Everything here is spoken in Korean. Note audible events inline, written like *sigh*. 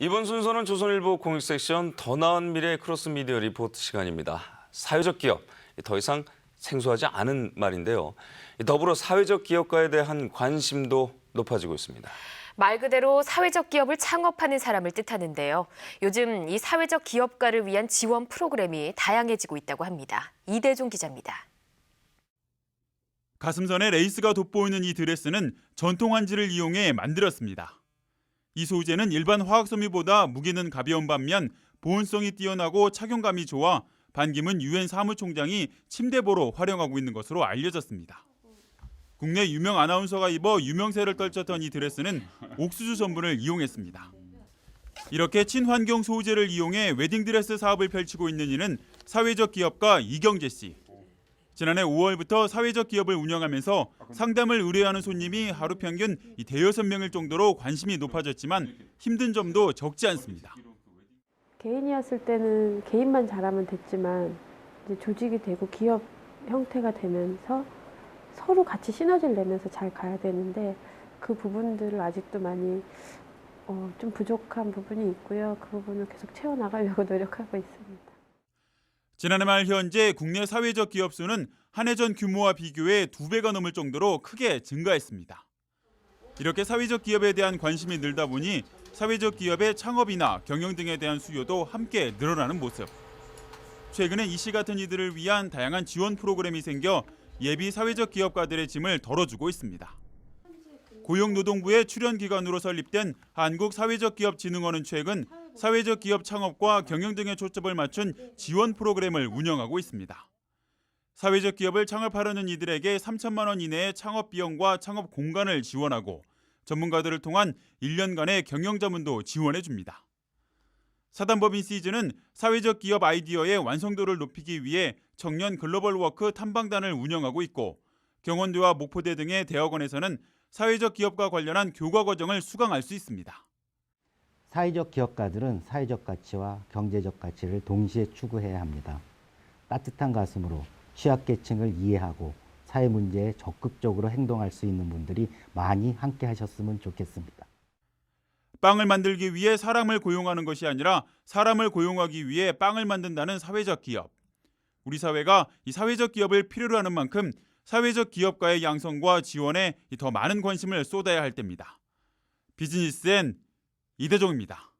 이번 순서는 조선일보 공익 섹션 더 나은 미래 크로스 미디어 리포트 시간입니다. 사회적 기업 더 이상 생소하지 않은 말인데요. 더불어 사회적 기업가에 대한 관심도 높아지고 있습니다. 말 그대로 사회적 기업을 창업하는 사람을 뜻하는데요. 요즘 이 사회적 기업가를 위한 지원 프로그램이 다양해지고 있다고 합니다. 이대종 기자입니다. 가슴선에 레이스가 돋보이는 이 드레스는 전통 한지를 이용해 만들었습니다. 이 소재는 일반 화학 섬유보다 무게는 가벼운 반면 보온성이 뛰어나고 착용감이 좋아 반기문 유엔 사무총장이 침대보로 활용하고 있는 것으로 알려졌습니다. 국내 유명 아나운서가 입어 유명세를 떨쳤던 이 드레스는 옥수수 전분을 이용했습니다. 이렇게 친환경 소재를 이용해 웨딩드레스 사업을 펼치고 있는 이는 사회적 기업가 이경재 씨. 지난해 5월부터 사회적 기업을 운영하면서 상담을 의뢰하는 손님이 하루 평균 이 대여섯 명일 정도로 관심이 높아졌지만 힘든 점도 적지 않습니다. 개인이었을 때는 개인만 잘하면 됐지만 이제 조직이 되고 기업 형태가 되면서 서로 같이 시너지를 내면서 잘 가야 되는데 그 부분들을 아직도 많이 어, 좀 부족한 부분이 있고요. 그 부분을 계속 채워나가려고 *laughs* 노력하고 있습니다. 지난해 말 현재 국내 사회적 기업 수는 한 해 전 규모와 비교해 두 배가 넘을 정도로 크게 증가했습니다. 이렇게 사회적 기업에 대한 관심이 늘다 보니 사회적 기업의 창업이나 경영 등에 대한 수요도 함께 늘어나는 모습. 최근에 이 씨 같은 이들을 위한 다양한 지원 프로그램이 생겨 예비 사회적 기업가들의 짐을 덜어주고 있습니다. 고용노동부의 출연 기관으로 설립된 한국사회적기업진흥원은 최근 사회적 기업 창업과 경영 등에 초점을 맞춘 지원 프로그램을 운영하고 있습니다. 사회적 기업을 창업하려는 이들에게 3천만 원 이내의 창업 비용과 창업 공간을 지원하고 전문가들을 통한 1년간의 경영 자문도 지원해 줍니다. 사단법인 시즈는 사회적 기업 아이디어의 완성도를 높이기 위해 청년 글로벌 워크 탐방단을 운영하고 있고 경원대와 목포대 등의 대학원에서는 사회적 기업과 관련한 교과 과정을 수강할 수 있습니다. 사회적 기업가들은 사회적 가치와 경제적 가치를 동시에 추구해야 합니다. 따뜻한 가슴으로 취약계층을 이해하고 사회 문제에 적극적으로 행동할 수 있는 분들이 많이 함께 하셨으면 좋겠습니다. 빵을 만들기 위해 사람을 고용하는 것이 아니라 사람을 고용하기 위해 빵을 만든다는 사회적 기업. 우리 사회가 이 사회적 기업을 필요로 하는 만큼 사회적 기업가의 양성과 지원에 더 많은 관심을 쏟아야 할 때입니다. 비즈니스엔 이대종입니다.